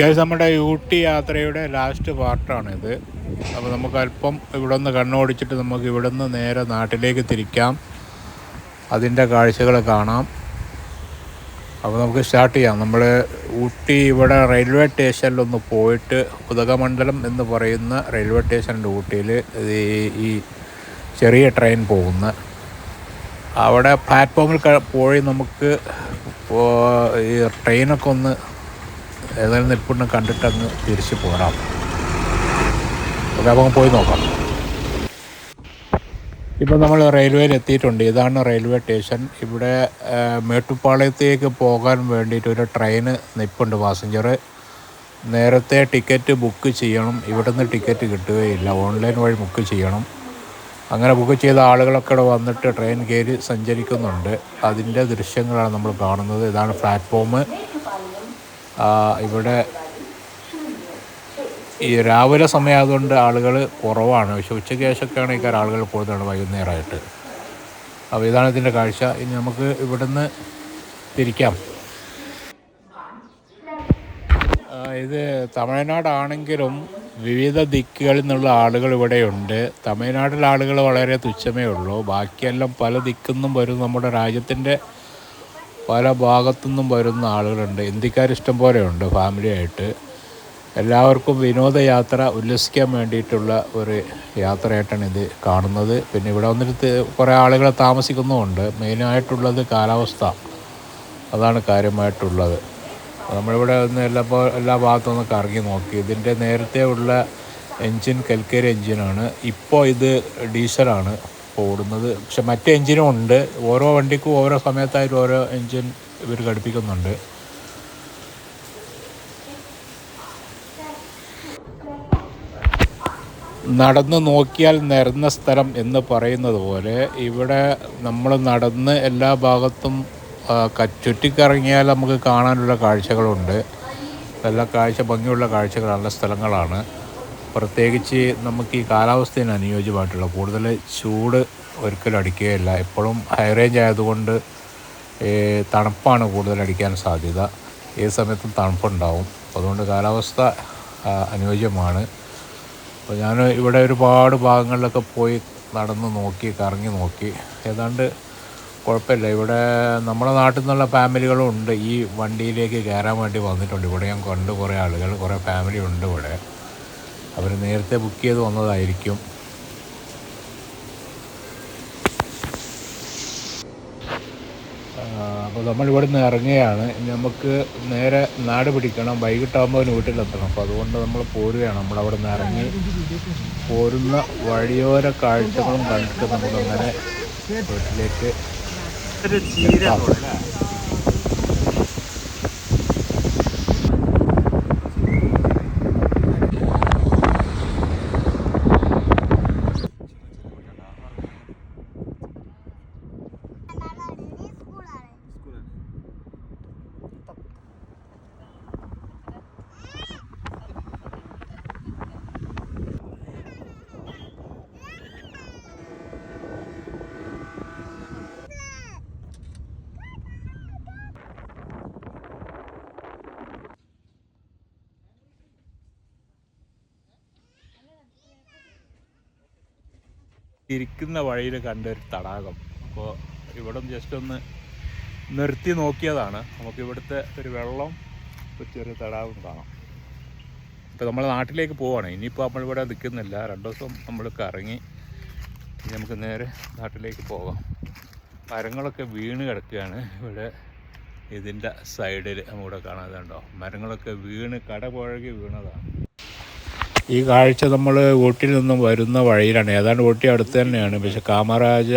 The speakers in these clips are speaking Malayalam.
ഗൈസ് നമ്മുടെ ഊട്ടി യാത്രയുടെ ലാസ്റ്റ് പാർട്ടാണിത്. അപ്പോൾ നമുക്ക് അല്പം ഇവിടെ നിന്ന് കണ്ണോടിച്ചിട്ട് നമുക്ക് ഇവിടെ നിന്ന് നേരെ നാട്ടിലേക്ക് തിരിക്കാം. അതിന്റെ കാഴ്ചകൾ കാണാം. അപ്പോൾ നമുക്ക് സ്റ്റാർട്ട് ചെയ്യാം. നമ്മൾ ഊട്ടി ഇവിടെ റെയിൽവേ സ്റ്റേഷനിലൊന്ന് പോയിട്ട് ഉദകമണ്ഡലം എന്ന് പറയുന്ന റെയിൽവേ സ്റ്റേഷനുണ്ട് ഊട്ടിയിൽ ഈ ചെറിയ ട്രെയിൻ പോകുന്ന. അവിടെ പ്ലാറ്റ്ഫോമിൽ പോയി നമുക്ക് ഈ ട്രെയിനൊക്കെ ഒന്ന് ഏതായാലും നിൽപ്പുണ്ട് കണ്ടിട്ട് അങ്ങ് തിരിച്ച് പോരാം. ഓക്കെ അപ്പം പോയി നോക്കാം. ഇപ്പോൾ നമ്മൾ റെയിൽവേയിൽ എത്തിയിട്ടുണ്ട്. ഇതാണ് റെയിൽവേ സ്റ്റേഷൻ. ഇവിടെ മേട്ടുപ്പാളയത്തേക്ക് പോകാൻ വേണ്ടിയിട്ട് ഒരു ട്രെയിന് നിൽപ്പുണ്ട് പാസഞ്ചർ. നേരത്തെ ടിക്കറ്റ് ബുക്ക് ചെയ്യണം. ഇവിടുന്ന് ടിക്കറ്റ് കിട്ടുകയില്ല. ഓൺലൈൻ വഴി ബുക്ക് ചെയ്യണം. അങ്ങനെ ബുക്ക് ചെയ്ത ആളുകളൊക്കെ ഇവിടെ വന്നിട്ട് ട്രെയിൻ കയറി സഞ്ചരിക്കുന്നുണ്ട്. അതിന്റെ ദൃശ്യങ്ങളാണ് നമ്മൾ കാണുന്നത്. ഇതാണ് പ്ലാറ്റ്ഫോം. ഇവിടെ ഈ രാവിലെ സമയമായതുകൊണ്ട് ആളുകൾ കുറവാണ്. പക്ഷെ ഉച്ചയ്ക്ക് ശേഷമൊക്കെയാണ് ഈ ആളുകൾ കൂടുതലാണ് വൈകുന്നേരമായിട്ട്. അപ്പോൾ ഇതാണ് ഇതിന്റെ കാഴ്ച. ഇനി നമുക്ക് ഇവിടുന്ന് തിരിക്കാം. ഇത് തമിഴ്നാടാണെങ്കിലും വിവിധ ദിക്കുകളിൽ നിന്നുള്ള ആളുകൾ ഇവിടെയുണ്ട്. തമിഴ്നാട്ടിലെ ആളുകൾ വളരെ തുച്ഛമേ ഉള്ളൂ. ബാക്കിയെല്ലാം പല ദിക്കുന്നും വരും നമ്മുടെ രാജ്യത്തിന്റെ പല ഭാഗത്തുനിന്നും വരുന്ന ആളുകളുണ്ട്. ഇന്ത്യക്കാർ ഇഷ്ടം പോലെയുണ്ട് ഫാമിലിയായിട്ട് എല്ലാവർക്കും വിനോദയാത്ര ഉല്ലസിക്കാൻ വേണ്ടിയിട്ടുള്ള ഒരു യാത്രയായിട്ടാണ് ഇത് കാണുന്നത്. പിന്നെ ഇവിടെ വന്നിട്ട് കുറേ ആളുകൾ താമസിക്കുന്നുമുണ്ട്. മെയിനായിട്ടുള്ളത് കാലാവസ്ഥ. അതാണ് കാര്യമായിട്ടുള്ളത്. നമ്മളിവിടെ ഒന്ന് എല്ലാ എല്ലാ ഭാഗത്തും കറങ്ങി നോക്കി. ഇതിന്റെ നേരത്തെ ഉള്ള എൻജിൻ കൽക്കരി എൻജിനാണ്. ഇപ്പോൾ ഇത് ഡീസലാണ്. ഓടുന്നത്. പക്ഷെ മറ്റ് എൻജിനും ഉണ്ട്. ഓരോ വണ്ടിക്കും ഓരോ സമയത്തായിട്ട് ഓരോ എൻജിൻ ഇവർ ഘടിപ്പിക്കുന്നുണ്ട്. നടന്ന് നോക്കിയാൽ നിരന്ന സ്ഥലം എന്ന് പറയുന്നത് പോലെ ഇവിടെ നമ്മൾ നടന്ന് എല്ലാ ഭാഗത്തും ചുറ്റിക്കറങ്ങിയാൽ നമുക്ക് കാണാനുള്ള കാഴ്ചകളുണ്ട്. നല്ല കാഴ്ച ഭംഗിയുള്ള കാഴ്ചകളുള്ള സ്ഥലങ്ങളാണ്. പ്രത്യേകിച്ച് നമുക്ക് ഈ കാലാവസ്ഥയിൽ അനുയോജ്യമായിട്ടുള്ള. കൂടുതൽ ചൂട് ഒരിക്കലും അടിക്കുകയില്ല. എപ്പോഴും ഹൈ റേഞ്ച് ആയതുകൊണ്ട് തണുപ്പാണ് കൂടുതൽ അടിക്കാൻ സാധ്യത. ഏത് സമയത്തും തണുപ്പുണ്ടാവും. അതുകൊണ്ട് കാലാവസ്ഥ അനുയോജ്യമാണ്. അപ്പോൾ ഞാൻ ഇവിടെ ഒരുപാട് ഭാഗങ്ങളിലൊക്കെ പോയി നടന്ന് നോക്കി കറങ്ങി നോക്കി. ഏതാണ്ട് കുഴപ്പമില്ല. ഇവിടെ നമ്മുടെ നാട്ടിൽ നിന്നുള്ള ഫാമിലികളും ഉണ്ട്. ഈ വണ്ടിയിലേക്ക് കയറാൻ വേണ്ടി വന്നിട്ടുണ്ട്. ഇവിടെ ഞാൻ കണ്ട് കുറേ ആളുകൾ കുറേ ഫാമിലി ഉണ്ട് ഇവിടെ. അവർ നേരത്തെ ബുക്ക് ചെയ്ത് വന്നതായിരിക്കും. അപ്പോൾ നമ്മൾ ഇവിടെ നിന്ന് ഇറങ്ങുകയാണ് നമുക്ക് നേരെ നാട് പിടിക്കണം. വൈകിട്ടാകുമ്പോൾ വീട്ടിലെത്തണം. അപ്പോൾ അതുകൊണ്ട് നമ്മൾ പോരുകയാണ്. നമ്മൾ അവിടെ നിന്ന് ഇറങ്ങി പോരുന്ന വഴിയോര കാഴ്ചകളും കണ്ടിട്ട് നമുക്കങ്ങനെ വീട്ടിലേക്ക് എത്താം. ഇരിക്കുന്ന വഴിയിൽ കണ്ട ഒരു തടാകം. അപ്പോൾ ഇവിടെ ജസ്റ്റ് ഒന്ന് നിർത്തി നോക്കിയതാണ്. നമുക്ക് ഇവിടുത്തെ ഒരു വെള്ളം ചെറിയ തടാകം കാണാം. ഇപ്പോൾ നമ്മൾ നാട്ടിലേക്ക് പോവാണ്. ഇനിയിപ്പോൾ നമ്മളിവിടെ നിൽക്കുന്നില്ല. രണ്ട് ദിവസം നമ്മൾ കറങ്ങി നമുക്ക് നേരെ നാട്ടിലേക്ക് പോകാം. മരങ്ങളൊക്കെ വീണ് കിടക്കുകയാണ്. ഇവിടെ ഇതിന്റെ സൈഡിൽ നമ്മുടെ കാണാതെ ഉണ്ടോ മരങ്ങളൊക്കെ വീണ് കടപുഴകി വീണതാണ്. ഈ കാഴ്ച നമ്മൾ ഊട്ടിയിൽ നിന്നും വരുന്ന വഴിയിലാണ്. ഏതാണ്ട് ഊട്ടി അടുത്ത് തന്നെയാണ്. പക്ഷെ കാമരാജ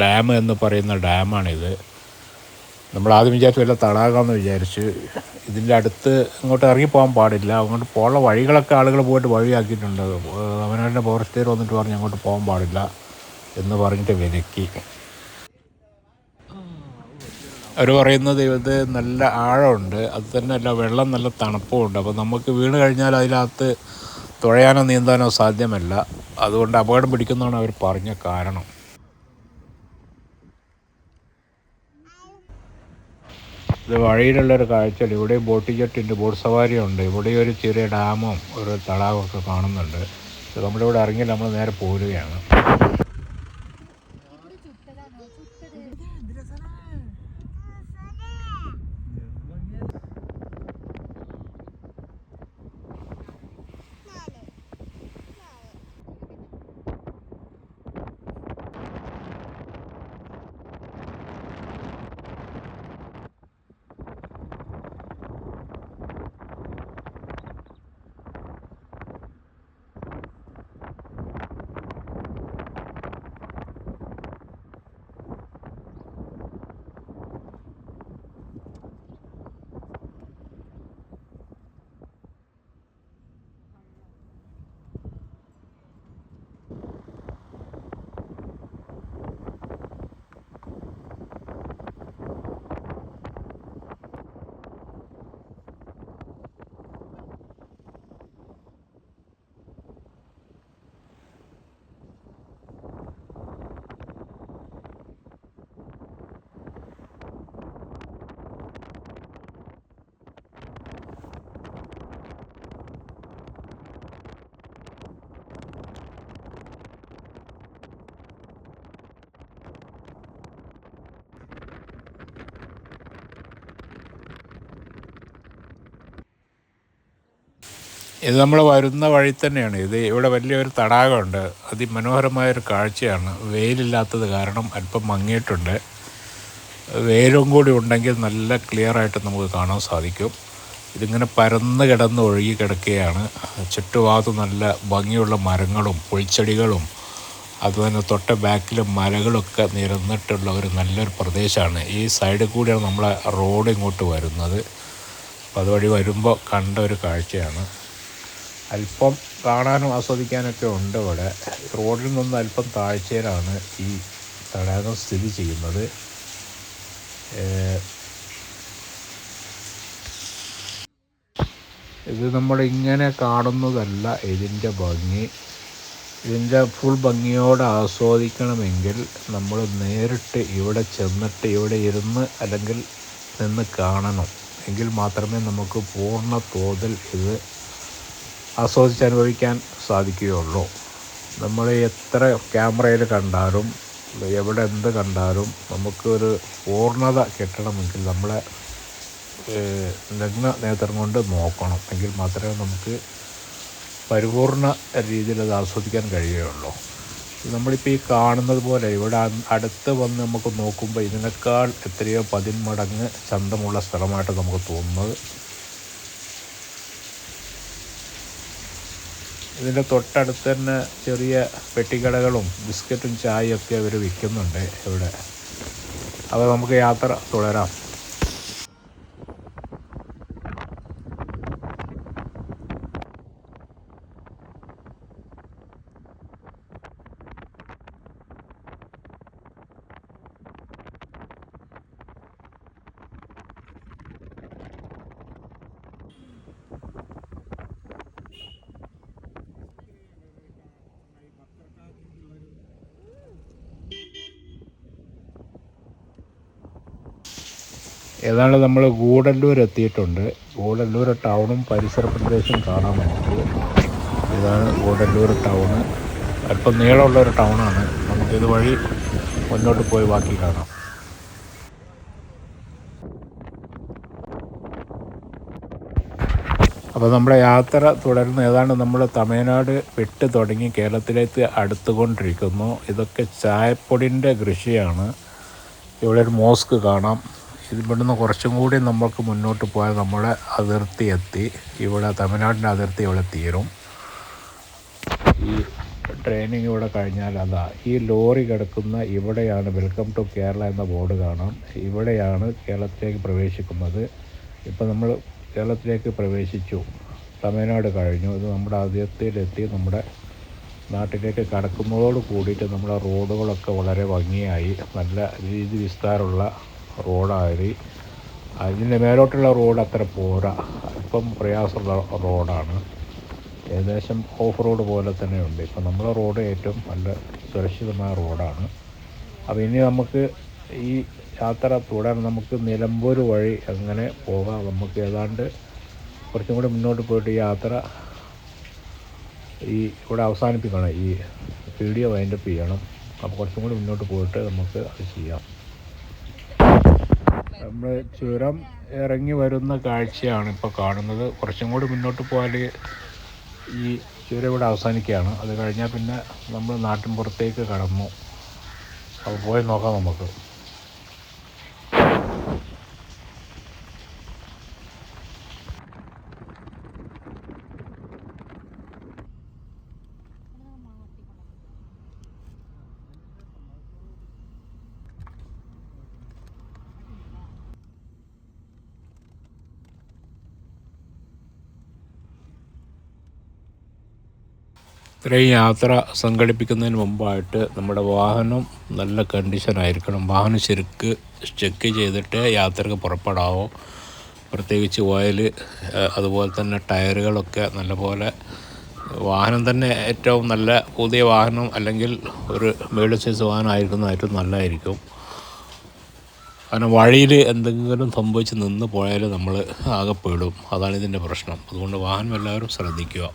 ഡാം എന്ന് പറയുന്ന ഡാമാണിത്. നമ്മൾ ആദ്യം വിചാരിച്ചു വല്ല തടാകമെന്ന് വിചാരിച്ചു ഇതിന്റെ അടുത്ത് ഇങ്ങോട്ട് ഇറങ്ങി പോകാൻ പാടില്ല. അങ്ങോട്ട് പോകുന്ന വഴികളൊക്കെ ആളുകൾ പോയിട്ട് വഴിയാക്കിയിട്ടുണ്ട്. അവനവന്റെ ഫോറസ്റ്റുകാർ വന്നിട്ട് പറഞ്ഞ് അങ്ങോട്ട് പോകാൻ പാടില്ല എന്ന് പറഞ്ഞിട്ട് വിലക്കി. അവർ പറയുന്നത് ദൈവത്തെ നല്ല ആഴമുണ്ട് അത് തന്നെ അല്ല വെള്ളം നല്ല തണുപ്പുമുണ്ട്. അപ്പോൾ നമുക്ക് വീണ് കഴിഞ്ഞാൽ അതിനകത്ത് തുഴയാനോ നീന്താനോ സാധ്യമല്ല. അതുകൊണ്ട് അപകടം പിടിക്കുന്നതാണ് അവർ പറഞ്ഞ കാരണം. ഇത് വഴിയിലുള്ളൊരു കാഴ്ച ഇവിടെ ബോട്ട് ജെട്ടുണ്ട് ബോട്ട് സവാരി ഉണ്ട്. ഇവിടെ ഒരു ചെറിയ ഡാമും ഒരു തടാകവും ഒക്കെ കാണുന്നുണ്ട്. നമ്മളിവിടെ ഇറങ്ങി നമ്മൾ നേരെ പോരുകയാണ്. ഇത് നമ്മൾ വരുന്ന വഴി തന്നെയാണ്. ഇത് ഇവിടെ വലിയൊരു തടാകമുണ്ട്. അതിമനോഹരമായൊരു കാഴ്ചയാണ്. വെയിലില്ലാത്തത് കാരണം അല്പം മങ്ങിയിട്ടുണ്ട്. വെയിലും കൂടി ഉണ്ടെങ്കിൽ നല്ല ക്ലിയർ ആയിട്ട് നമുക്ക് കാണാൻ സാധിക്കും. ഇതിങ്ങനെ പരന്ന് കിടന്ന് ഒഴുകി കിടക്കുകയാണ്. ചുറ്റുഭാഗത്ത് നല്ല ഭംഗിയുള്ള മരങ്ങളും പുൽച്ചെടികളും അതുതന്നെ തൊട്ട ബാക്കിലും മലകളൊക്കെ നിരന്നിട്ടുള്ള ഒരു നല്ലൊരു പ്രദേശമാണ്. ഈ സൈഡിൽ കൂടിയാണ് നമ്മളെ റോഡ് ഇങ്ങോട്ട് വരുന്നത്. അപ്പോൾ അതുവഴി വരുമ്പോൾ കണ്ട ഒരു കാഴ്ചയാണ്. അല്പം കാണാനും ആസ്വദിക്കാനൊക്കെ ഉണ്ട് ഇവിടെ. റോഡിൽ നിന്ന് അല്പം താഴ്ചയിലാണ് ഈ തടാകം സ്ഥിതി ചെയ്യുന്നത്. ഇത് നമ്മൾ ഇങ്ങനെ കാണുന്നതല്ല ഇതിന്റെ ഭംഗി. ഇതിന്റെ ഫുൾ ഭംഗിയോടെ ആസ്വദിക്കണമെങ്കിൽ നമ്മൾ നേരിട്ട് ഇവിടെ ചെന്നിട്ട് ഇവിടെ ഇരുന്ന് അല്ലെങ്കിൽ നിന്ന് കാണണം. എങ്കിൽ മാത്രമേ നമുക്ക് പൂർണ തോതിൽ ഇത് ആസ്വദിച്ച് അനുഭവിക്കാൻ സാധിക്കുകയുള്ളൂ. നമ്മൾ എത്ര ക്യാമറയിൽ കണ്ടാലും എവിടെ എന്ത് കണ്ടാലും നമുക്കൊരു പൂർണത കിട്ടണമെങ്കിൽ നമ്മളെ നഗ്ന നേത്രം കൊണ്ട് നോക്കണം. എങ്കിൽ മാത്രമേ നമുക്ക് പരിപൂർണ രീതിയിൽ അത് ആസ്വദിക്കാൻ കഴിയുകയുള്ളൂ. നമ്മളിപ്പോൾ ഈ കാണുന്നത് പോലെ ഇവിടെ അടുത്ത് വന്ന് നമുക്ക് നോക്കുമ്പോൾ ഇതിനേക്കാൾ എത്രയോ പതിന്മടങ്ങ് ചന്തമുള്ള സ്ഥലമായിട്ട് നമുക്ക് തോന്നുന്നത് ഇതിന്റെ തൊട്ടടുത്ത് തന്നെ ചെറിയ പെട്ടിക്കടകളും ബിസ്ക്കറ്റും ചായയൊക്കെ അവർ വിൽക്കുന്നുണ്ട് ഇവിടെ. അപ്പോൾ നമുക്ക് യാത്ര തുടരാം. ഏതാണ്ട് നമ്മൾ ഗൂഡല്ലൂർ എത്തിയിട്ടുണ്ട്. ഗൂഡല്ലൂർ ടൗണും പരിസര പ്രദേശവും കാണാൻ നമുക്ക് ഇതാണ് ഗൂഡല്ലൂർ ടൗണ്. അല്പം നീളമുള്ള ഒരു ടൗണാണ്. നമുക്കിത് വഴി മുന്നോട്ട് പോയി ബാക്കി കാണാം. അപ്പോൾ നമ്മുടെ യാത്ര തുടർന്ന് ഏതാണ്ട് നമ്മൾ തമിഴ്നാട് വിട്ട് തുടങ്ങി കേരളത്തിലേക്ക് അടുത്തുകൊണ്ടിരിക്കുന്നു. ഇതൊക്കെ ചായപ്പൊടിന്റെ കൃഷിയാണ്. ഇവിടെ ഒരു മോസ്ക് കാണാം. ഇവിടുന്ന് കുറച്ചും കൂടി നമുക്ക് മുന്നോട്ട് പോയാൽ നമ്മുടെ അതിർത്തി എത്തി. ഇവിടെ തമിഴ്നാടിന്റെ അതിർത്തി ഇവിടെ തീരും. ഈ ട്രെയിനിങ് ഇവിടെ കഴിഞ്ഞാൽ അതാ ഈ ലോറി കിടക്കുന്ന ഇവിടെയാണ് വെൽക്കം ടു കേരള എന്ന ബോർഡ് കാണാം. ഇവിടെയാണ് കേരളത്തിലേക്ക് പ്രവേശിക്കുന്നത്. ഇപ്പം നമ്മൾ കേരളത്തിലേക്ക് പ്രവേശിച്ചു. തമിഴ്നാട് കഴിഞ്ഞു. ഇത് നമ്മുടെ അതിർത്തിയിലെത്തി നമ്മുടെ നാട്ടിലേക്ക് കടക്കുന്നതോട് കൂടിയിട്ട് നമ്മുടെ റോഡുകളൊക്കെ വളരെ ഭംഗിയായി. നല്ല രീതി വിസ്താരമുള്ള റോഡായി അതിന്റെ മേലോട്ടുള്ള റോഡ് അത്ര പോരാ. അല്പം പ്രയാസമുള്ള റോഡാണ്. ഏകദേശം ഓഫ് റോഡ് പോലെ തന്നെ ഉണ്ട് ഇപ്പം നമ്മുടെ റോഡ് ഏറ്റവും നല്ല സുരക്ഷിതമായ റോഡാണ്. അപ്പോൾ ഇനി നമുക്ക് ഈ യാത്ര തുടരാൻ നമുക്ക് നിലമ്പൂർ വഴി അങ്ങനെ പോകാം. നമുക്ക് ഏതാണ്ട് കുറച്ചും കൂടി മുന്നോട്ട് പോയിട്ട് ഈ യാത്ര ഈ ഇവിടെ അവസാനിപ്പിക്കണം. ഈ വീഡിയോ വൈൻഡപ്പ് ചെയ്യണം. അപ്പോൾ കുറച്ചും കൂടി മുന്നോട്ട് പോയിട്ട് നമുക്ക് അത് ചെയ്യാം. നമ്മൾ ചുരം ഇറങ്ങി വരുന്ന കാഴ്ചയാണ് ഇപ്പോൾ കാണുന്നത്. കുറച്ചും കൂടി മുന്നോട്ട് പോയാൽ ഈ ചുരം ഇവിടെ അവസാനിക്കുകയാണ്. അത് കഴിഞ്ഞാൽ പിന്നെ നമ്മൾ നാട്ടിൻ പുറത്തേക്ക് കടന്നു. അപ്പോൾ പോയി നോക്കാം നമുക്ക്. ഇത്രയും യാത്ര സംഘടിപ്പിക്കുന്നതിന് മുമ്പായിട്ട് നമ്മുടെ വാഹനം നല്ല കണ്ടീഷനായിരിക്കണം വാഹനം ശരിക്ക് ചെക്ക് ചെയ്തിട്ട് യാത്രയ്ക്ക് പുറപ്പെടാവോ. പ്രത്യേകിച്ച് ഓയിൽ അതുപോലെ തന്നെ ടയറുകളൊക്കെ നല്ലപോലെ വാഹനം തന്നെ ഏറ്റവും നല്ല പുതിയ വാഹനം അല്ലെങ്കിൽ ഒരു മീഡിയം സൈസ് വാഹനം ആയിരിക്കുന്ന ഏറ്റവും നല്ലതായിരിക്കും. കാരണം വഴിയിൽ എന്തെങ്കിലും സംഭവിച്ച് നിന്ന് പോയാൽ നമ്മൾ ആകെ പെടും അതാണ് ഇതിന്റെ പ്രശ്നം. അതുകൊണ്ട് വാഹനം എല്ലാവരും ശ്രദ്ധിക്കുക.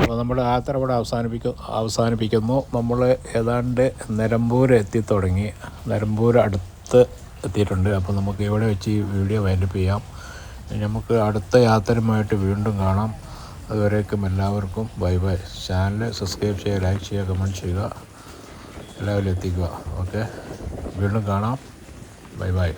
അപ്പോൾ നമ്മുടെ യാത്ര ഇവിടെ അവസാനിപ്പിക്കും അവസാനിപ്പിക്കുന്നു. നമ്മൾ ഏതാണ്ട് നിലമ്പൂർ എത്തിത്തുടങ്ങി നിലമ്പൂർ അടുത്ത് എത്തിയിട്ടുണ്ട്. അപ്പോൾ നമുക്ക് ഇവിടെ വെച്ച് ഈ വീഡിയോ വൈൻഡപ്പ് ചെയ്യാം. നമുക്ക് അടുത്ത യാത്രയുമായിട്ട് വീണ്ടും കാണാം. അതുവരേക്കും എല്ലാവർക്കും ബൈ ബൈ. ചാനൽ സബ്സ്ക്രൈബ് ചെയ്യുക ലൈക്ക് ചെയ്യുക കമന്റ് ചെയ്യുക. എല്ലാവരും എത്തിക്കുക. ഓക്കെ വീണ്ടും കാണാം. Bye bye.